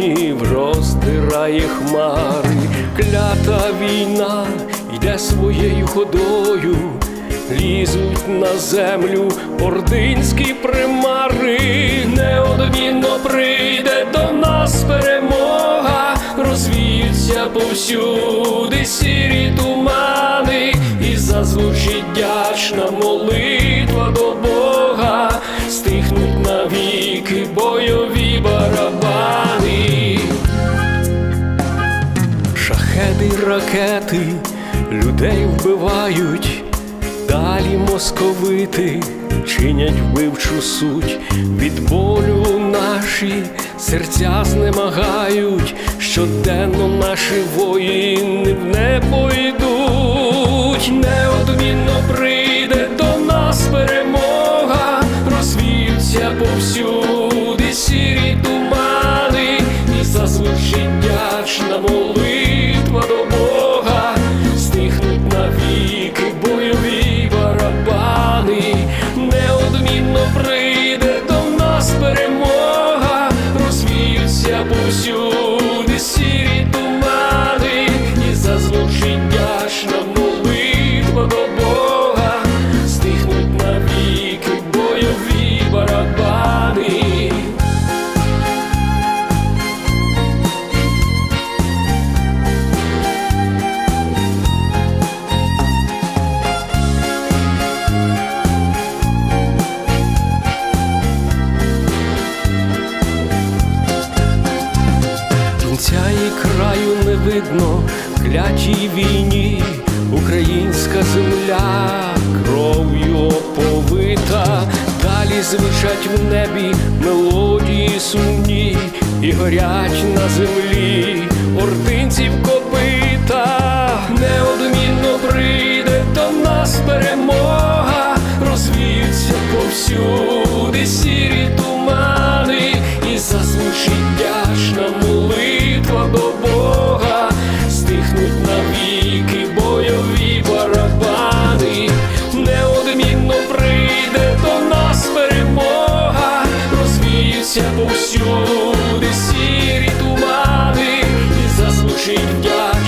туманів роздирає хмари, клята війна йде своєю ходою, лізуть на землю ординські примари, неодмінно прийде до нас перемога, розвіються повсюди сірі тумани, і зазвучить дячна Бога, стихнуть навіки бойові барабани. Шахеди ракети людей вбивають, далі московити чинять вбивчу суть, від болю наші серця знемагають, щоденно наші воїни в небо йдуть, і зазвучить дячна не видно клятій війні, українська земля кров'ю оповита, далі звучать в небі мелодії сумні і горять на землі. Ординців копита, неодмінно прийде до нас перемога, розвіються повсюди сірі тумани, і зазвучить Розлетяться повсюди сірі тумани і зазвучить вдяг.